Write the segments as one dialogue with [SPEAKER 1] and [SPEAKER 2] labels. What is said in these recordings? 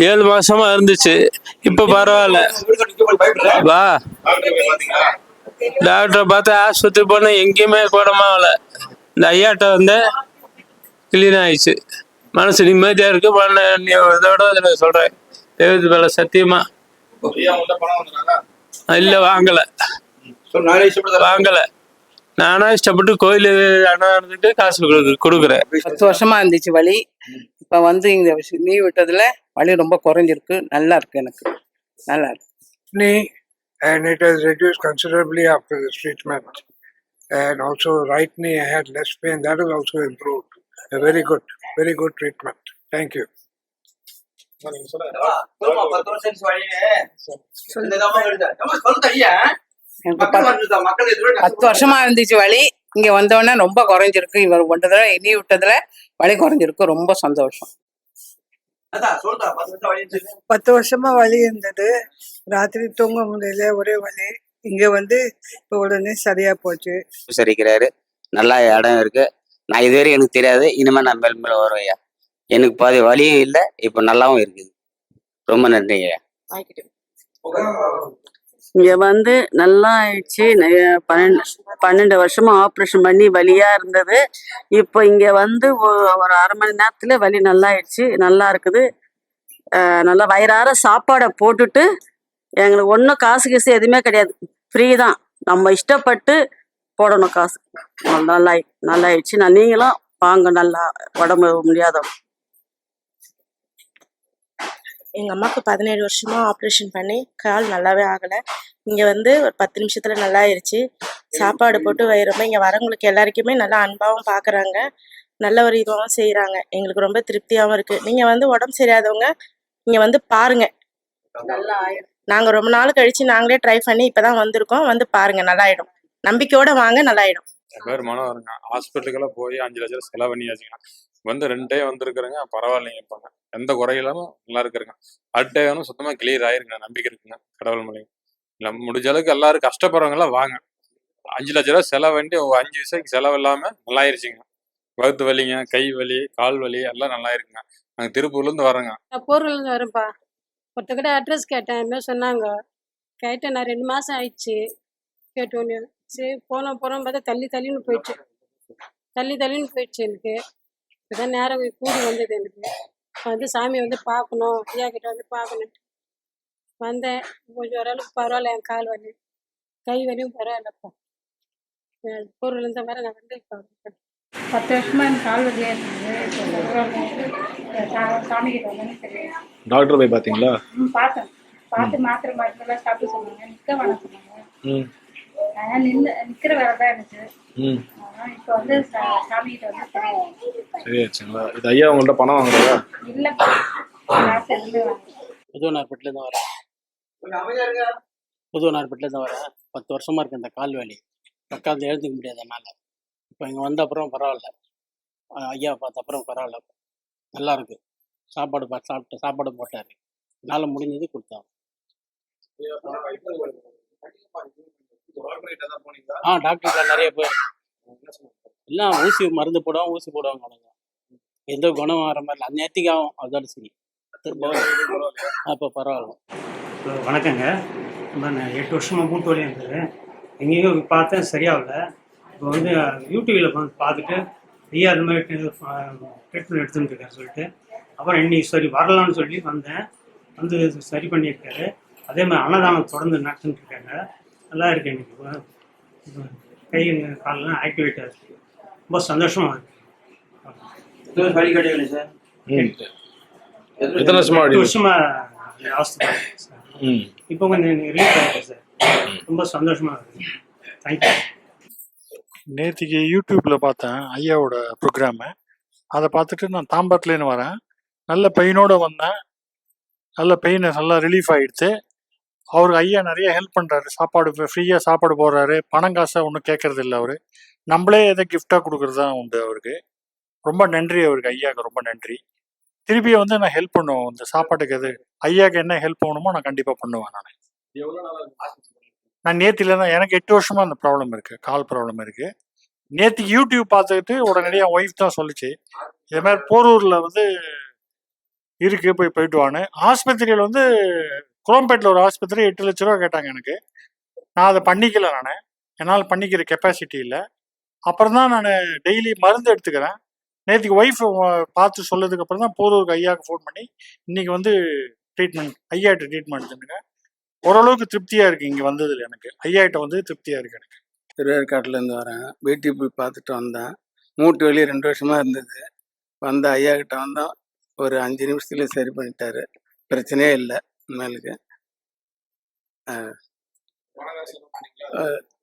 [SPEAKER 1] ஏழு மாசமா இருந்துச்சு. இப்ப பரவாயில்ல. வா. டாக்டரை பார்த்து ஆஸ்பத்திரி போனா எங்கேயுமே குணமாகல இந்த ஐயாட்ட வந்து கிளீன் ஆயிடுச்சு. மனசு நிம்மதியா இருக்கு. பண்ண நீ இதோட இதுல சொல்றேன். தெய்வத்து மேல சத்தியமா. இல்ல வாங்கல. வாங்கல. நானா இஷ்டப்பட்டு கோயில் அண்ணா இருந்துட்டு காசு கொடு- கொடுக்குறேன்
[SPEAKER 2] பத்து வருஷமா இருந்துச்சு வலி இப்ப வந்து இந்த லீவ் விட்டதுல வலி ரொம்ப குறைஞ்சிருக்கு நல்லா இருக்கு எனக்கு நல்லா இருக்கு
[SPEAKER 3] knee and it has reduced considerably after this treatment. And also right knee I had less pain, that is also improved. A very good, very good treatment. Thank you.
[SPEAKER 2] எனக்கு பத்து- பத்து வருஷமா இருந்துச்சு வலி. இங்க வந்தோடனே ரொம்ப குறைஞ்சிருக்கு. இவர் ஒன்றதுல லீவ் விட்டதுல வலி குறைஞ்சிருக்கு. ரொம்ப சந்தோஷம்.
[SPEAKER 4] பத்து வருஷமா வலி இருந்தது. ராத்திரி தூங்க முடியல. ஒரே வலி. இங்க வந்து இப்ப உடனே சரியா போச்சு.
[SPEAKER 5] சரிக்கிறாரு நல்லா இடம் இருக்கு. நான் இதுவரை எனக்கு தெரியாது. இனிமேல் நான் மேல் மேல வருவேன் எனக்கு பாதி வலியும் இல்லை. இப்போ நல்லாவும் இருக்குது. ரொம்ப நன்றிங்க ஐயா.
[SPEAKER 6] இங்க வந்து நல்லா ஆயிடுச்சு பன்னெண்டு வருஷமா ஆப்ரேஷன் பண்ணி வலியா இருந்தது. இப்போ இங்க வந்து ஒரு அரை மணி நேரத்துல வலி நல்லா ஆயிடுச்சு நல்லா இருக்குது. நல்லா வயிறார சாப்பாடை போட்டுட்டு எங்களுக்கு ஒன்றும் காசு கீசு எதுவுமே கிடையாது. ஃப்ரீ தான். நம்ம இஷ்டப்பட்டு போடணும் காசு. நல்லா நல்லா ஆயிடுச்சு நான் நீங்களும் வாங்க. நல்லா உடம்பு முடியாதவங்க.
[SPEAKER 7] எங்கள் அம்மாவுக்கு பதினேழு வருஷமா ஆப்ரேஷன் பண்ணி கால் நல்லாவே ஆகலை. இங்கே வந்து ஒரு பத்து நிமிஷத்துல நல்லா ஆயிடுச்சு சாப்பாடு போட்டு வயிறுமே இங்கே வரவங்களுக்கு எல்லாருக்குமே நல்லா அன்பாகவும் பார்க்குறாங்க நல்ல ஒரு இதுவாகவும் செய்கிறாங்க எங்களுக்கு ரொம்ப திருப்தியாகவும் இருக்குது நீங்கள் வந்து உடம்பு சரியாதவங்க இங்கே வந்து பாருங்க. நல்லா ஆயிடும் நாங்கள் ரொம்ப நாள் கழிச்சு நாங்களே ட்ரை பண்ணி இப்போ தான் வந்திருக்கோம். வந்து பாருங்க நல்லா ஆயிடும் நம்பிக்கையோட வாங்க நல்லா ஆயிடும்
[SPEAKER 8] மனம் வருங்க. ஹாஸ்பிட்டலுக்கெல்லாம் போய் அஞ்சு லட்சம் செலவு பண்ணியாச்சுங்க. வந்து ரெண்டே வந்திருக்கிறேங்க. பரவாயில்லைங்க இப்போங்க எந்த குறையில்லாம நல்லா இருக்கிறேங்க. அடுத்த வேணும் சுத்தமாக கிளியர் ஆயிருங்க. நம்பிக்கை இருக்குங்க. கடவுள் மூலியம். இல்லை முடிஞ்ச அளவுக்கு எல்லாரும் கஷ்டப்படுறவங்களாம் வாங்க. அஞ்சு லட்ச ரூபா செலவு வேண்டி அஞ்சு விஷயம் செலவு இல்லாமல் நல்லா ஆயிருச்சுங்க. வகுத்து வலிங்க கை வலி கால் வலி எல்லாம் நல்லா இருக்குங்க. நாங்கள் திருப்பூர்லேருந்து வரோங்க
[SPEAKER 9] நான் போரூர்லேருந்து வரேன்ப்பா. ஒருத்தக்கிட்ட அட்ரஸ் கேட்டேன். இதுமாதிரி சொன்னாங்க? கேட்டேன் நான் ரெண்டு மாதம் ஆயிடுச்சு. கேட்டோன்னு சரி போனோம் போகிறோம் பார்த்தா தள்ளி தள்ளின்னு போயிடுச்சு. தள்ளி தள்ளின்னு போயிடுச்சு எனக்கு. இப்போதான் நேரம் கூடி வந்தது எனக்கு. வந்து சாமியை வந்து பார்க்கணும் ஐயா கிட்ட வந்து பார்க்கணும். வந்தேன். கொஞ்சம் ஓரளவுக்கு பரவாயில்ல என் கால் வலி. கை வலியும் பரவாயில்லப்பா போரூர்லேருந்து வர நான் வந்து இப்போ
[SPEAKER 10] பத்து வருஷமா எனக்கு கால் வலியா இருந்தது. இப்போ சா- சாமி கிட்ட வந்தோன்னே தெரியும்
[SPEAKER 11] டாக்டர் போய் பார்த்தீங்களா?
[SPEAKER 10] ம், பார்த்தேன். பார்த்து மாத்திரை மருந்தெல்லாம் சாப்பிட சொன்னாங்க. நிற்க வேணாம் சொன்னாங்க.
[SPEAKER 11] ம்.
[SPEAKER 10] ஆனால் நின்று நிற்கிற வேலை தான் எனக்கு. இப்போ வந்து சா- சாமி கிட்ட வந்து தெரியும்
[SPEAKER 11] சரியாச்சுங்களா இது ஐயா உங்கள்ட்ட பணம் வாங்குறதா
[SPEAKER 10] இல்லை காசு வாங்க
[SPEAKER 12] புதுவனார்பேட்டிலேருந்து வரேன் புதுவனார்பேட்டிலேருந்து வரேன் பத்து வருஷமா இருக்கு இந்த கால் வலி உட்காந்து எழுந்துக்க முடியாது என்னால். இப்போ இங்கே வந்த அப்புறம் பரவாயில்ல. ஐயா பார்த்த அப்புறம் பரவாயில்ல. நல்லா இருக்கு. சாப்பாடு பார்த்து சாப்பிட்டு சாப்பாடு போட்டாரு. என்னால் முடிஞ்சது கொடுத்தாங்க ஆ டாக்டர்கிட்ட நிறைய பேர் எல்லாம் ஊசி மருந்து போடுவாங்க ஊசி போடுவாங்க அவங்க எந்த குணம் வர மாதிரி இல்லை. நேற்றுக்கு ஆகும் அதோட சரி. அப்போ பரவாயில்ல.
[SPEAKER 13] ஹலோ வணக்கங்க. நான் எட்டு வருஷமாக மூட்டு வழி இருந்தது எங்கேயோ பார்த்தேன் சரியாகல. இப்போ வந்து யூடியூப்பில் வந்து பார்த்துட்டு ஐயா அது மாதிரி ட்ரீட்மெண்ட் எடுத்துன்னு இருக்காரு சொல்லிட்டு. அப்புறம் இன்னைக்கு சரி வரலாம்னு சொல்லி வந்தேன். வந்து சரி பண்ணியிருக்காரு. அதே மாதிரி அன்னதானம் தொடர்ந்து நடத்திட்டு இருக்காங்க. நல்லா இருக்கு எனக்கு கை காலெல்லாம் ஆக்டிவேட்டாக இருக்கு ரொம்ப சந்தோஷமாக இருக்கு.
[SPEAKER 11] ம். எத்தனை வருஷமா
[SPEAKER 13] எட்டு
[SPEAKER 11] வலி?
[SPEAKER 13] வருஷமா அவஸ்தை சார்.
[SPEAKER 11] ம்.
[SPEAKER 13] இப்போ கொஞ்சம் ரிலீஃப் ஆயிருக்கு சார். ரொம்ப சந்தோஷமா இருக்கு. தேங்க்யூ
[SPEAKER 3] நேற்றுக்கு யூடியூப்ல பார்த்தேன் ஐயாவோட ப்ரோக்ராமு அதை பார்த்துட்டு நான் தாம்பரத்துலேருந்து வரேன். நல்ல பெயினோட வந்தேன். நல்ல பெயின் நல்லா ரிலீஃப் ஆயிடுச்சு. அவருக்கு ஐயா நிறைய ஹெல்ப் பண்ணுறாரு சாப்பாடு ஃப்ரீயாக சாப்பாடு போடுறாரு. பணம் காசை ஒன்றும் கேட்கறது இல்லை அவர். நம்மளே எதை கிஃப்டாக கொடுக்குறது தான் உண்டு அவருக்கு. ரொம்ப நன்றி அவருக்கு. ஐயாவுக்கு ரொம்ப நன்றி. திருப்பி வந்து நான் ஹெல்ப் பண்ணுவேன். இந்த சாப்பாட்டுக்கு எது ஐயாவுக்கு என்ன ஹெல்ப் பண்ணணுமோ நான் கண்டிப்பாக பண்ணுவேன் நான். நான் நேத்தில தான் எனக்கு எட்டு வருஷமா அந்த ப்ராப்ளம் இருக்கு. கால் ப்ராப்ளம் இருக்கு. நேத்து யூடியூப் பார்த்துக்கிட்டு உடனடியாக ஒய்ஃப் தான் சொல்லுச்சு. இதே மாதிரி போரூர்ல வந்து இருக்கு போய் போயிட்டு வான்னு. ஆஸ்பத்திரியில் வந்து குரோம்பேட்டில் ஒரு ஆஸ்பத்திரி எட்டு லட்ச ரூபா கேட்டாங்க எனக்கு. நான் அதை பண்ணிக்கல நான். என்னால் பண்ணிக்கிற கெப்பாசிட்டி இல்லை. அப்புறம் தான் நான் டெய்லி மருந்து எடுத்துக்கிறேன். நேற்றுக்கு ஒய்ஃப் பார்த்து சொல்லதுக்கு அப்புறம் தான் போரூருக்கு ஐயாவுக்கு ஃபோன் பண்ணி இன்னைக்கு வந்து ட்ரீட்மெண்ட் ஐயாட்ட ட்ரீட்மெண்ட் எடுத்துருக்கேன் ஓரளவுக்கு திருப்தியாக இருக்குது இங்கே வந்ததில் எனக்கு. ஐயாட்ட வந்து திருப்தியாக இருக்குது எனக்கு.
[SPEAKER 14] திருவேற்காட்டிலேருந்து வரேன். வீட்டுக்கு போய் பார்த்துட்டு வந்தேன். மூட்டு வலி ரெண்டு வருஷமாக இருந்தது. வந்த ஐயா கிட்ட வந்தோம். ஒரு அஞ்சு நிமிஷத்துல சரி பண்ணிட்டாரு. பிரச்சனையே இல்லை. மேலுக்கு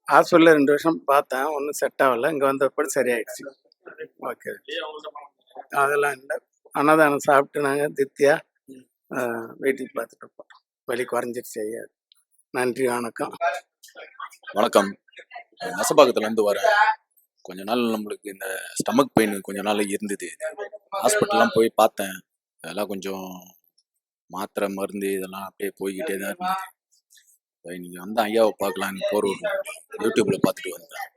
[SPEAKER 14] ஹாஸ்பிட்டலில் ரெண்டு வருஷம் பார்த்தேன். ஒன்றும் செட் ஆகல. இங்கே வந்த பிறகு சரியாயிடுச்சு. ஓகே. அதெல்லாம் இல்லை. அன்னதானம் சாப்பிட்டு நாங்கள் திருப்தியாக வீட்டுக்கு பார்த்துட்டு போகிறோம் வலி குறைஞ்சிருச்சு ஐயா. நன்றி வணக்கம்.
[SPEAKER 15] வணக்கம். நசபாக்கத்துலேருந்து வரேன் கொஞ்ச நாள் நம்மளுக்கு இந்த ஸ்டமக் பெயின் கொஞ்ச நாள் இருந்தது. ஹாஸ்பிட்டல்லாம் போய் பார்த்தேன். அதெல்லாம் கொஞ்சம் மாத்திரை மருந்து இதெல்லாம் அப்படியே போய்கிட்டே தான் இருந்தது இன்னைக்கு வந்து ஐயாவை பார்க்கலான்னு போகிற யூடியூப்பில் பார்த்துட்டு வந்தேன்.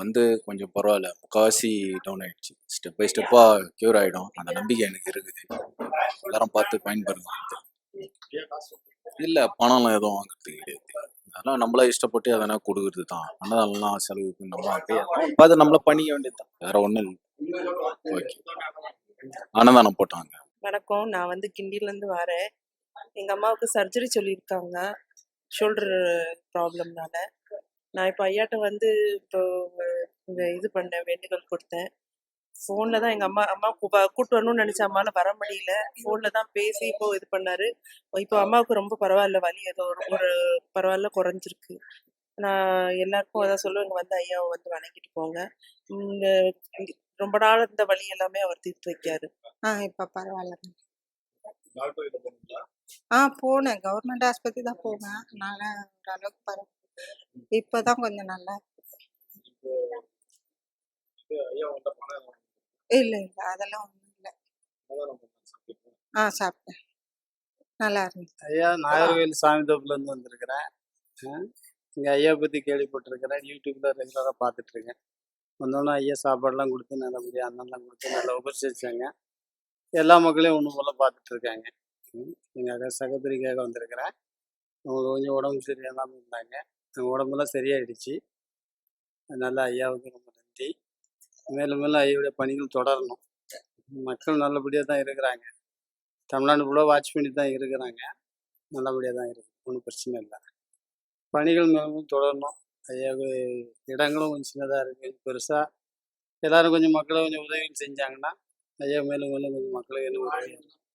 [SPEAKER 15] வந்து கொஞ்சம் பரவாயில்ல. முக்கால்வாசி டவுன் ஆயிடுச்சு. ஸ்டெப் பை ஸ்டெப்பாக க்யூர் ஆகிடும் அந்த நம்பிக்கை எனக்கு இருக்குது. எல்லாரும் பார்த்து பயன்பெறுங்க இல்லை பணம்லாம் எதுவும் வாங்குறது கிடையாது. அதெல்லாம் நம்மளா இஷ்டப்பட்டு அதெல்லாம் கொடுக்கறது தான். அன்னதானம்லாம் செலவுக்கு நம்ம பார்த்து நம்மள பண்ணிக்க வேண்டியது தான். வேற ஒன்றும் இல்லை. ஓகே அன்னதானம் போட்டாங்க.
[SPEAKER 16] வணக்கம் நான் வந்து கிண்டிலேருந்து வரேன். எங்கள் அம்மாவுக்கு சர்ஜரி சொல்லியிருக்காங்க. ஷோல்டர் ப்ராப்ளம்னால நான் இப்போ ஐயாட்ட வந்து இப்போ இங்கே இது பண்ணேன் வேண்டுகோள் கொடுத்தேன். ஃபோனில் தான் எங்கள் அம்மா அம்மா கூப்பிட்டு வரணும்னு நினச்ச அம்மாவில் வர முடியல. ஃபோனில் தான் பேசி இப்போ இது பண்ணார். இப்போ அம்மாவுக்கு ரொம்ப பரவாயில்ல வலி ஏதோ ஒரு ஒரு பரவாயில்ல குறைஞ்சிருக்கு. நான் எல்லாருக்கும் அதான் சொல்லுவேன். இங்கே வந்து ஐயாவை வந்து வணங்கிட்டு போங்க. ரொம்ப நாள் இந்த வலி எல்லாமே அவர் தீர்த்து வைக்காரு
[SPEAKER 17] ஆ இப்போ பரவாயில்ல ஆ போனேன். கவர்மெண்ட் ஆஸ்பத்திரி தான் போனேன் அதனால ஓரளவுக்கு பரவாயில்ல. இப்போ தான் கொஞ்சம் நல்லா இல்லை இல்லை. அதெல்லாம் ஒன்றும் இல்லை. ஆ சாப்பிட்டேன். நல்லா இருந்துச்சு.
[SPEAKER 18] ஐயா நாகர்கோவில் சாமி தோப்புலேருந்து வந்திருக்கிறேன். இங்கே ஐயா பற்றி கேள்விப்பட்டிருக்கிறேன். யூடியூப்பில் ரெகுலராக பார்த்துட்ருக்கேன் வந்தோன்னா ஐயா சாப்பாடுலாம் கொடுத்து நல்லபடியாக அண்ணன்லாம் கொடுத்து நல்லா உபசரிச்சாங்க. எல்லா மக்களையும் ஒன்று போல் பார்த்துட்ருக்காங்க. எங்கள் அக்கா சகோதரிக்காக வந்திருக்கிறேன். அவங்களுக்கு கொஞ்சம் உடம்பு சரியில்லாமல் இருந்தாங்க. அவங்க உடம்பெல்லாம் சரியாயிடுச்சு. அதனால் ஐயாவுக்கு ரொம்ப நன்றி. மேலும் மேலும் ஐயாவுடைய பணிகள் தொடரணும். மக்கள் நல்லபடியாக தான் இருக்கிறாங்க. தமிழ்நாடு ஃபுல்லாக வாட்ச் பண்ணி தான் இருக்கிறாங்க. நல்லபடியாக தான் இருக்குது ஒன்றும் பிரச்சனை இல்லை. பணிகள் மேலும் தொடரணும். ஐயா இடங்களும் கொஞ்சம் சின்னதாக இருக்குது பெருசாக எல்லோரும் கொஞ்சம் மக்களை கொஞ்சம் உதவி செஞ்சாங்கன்னா ஐயா மேலும் மேலும் கொஞ்சம் மக்களுக்கு என்ன உதவி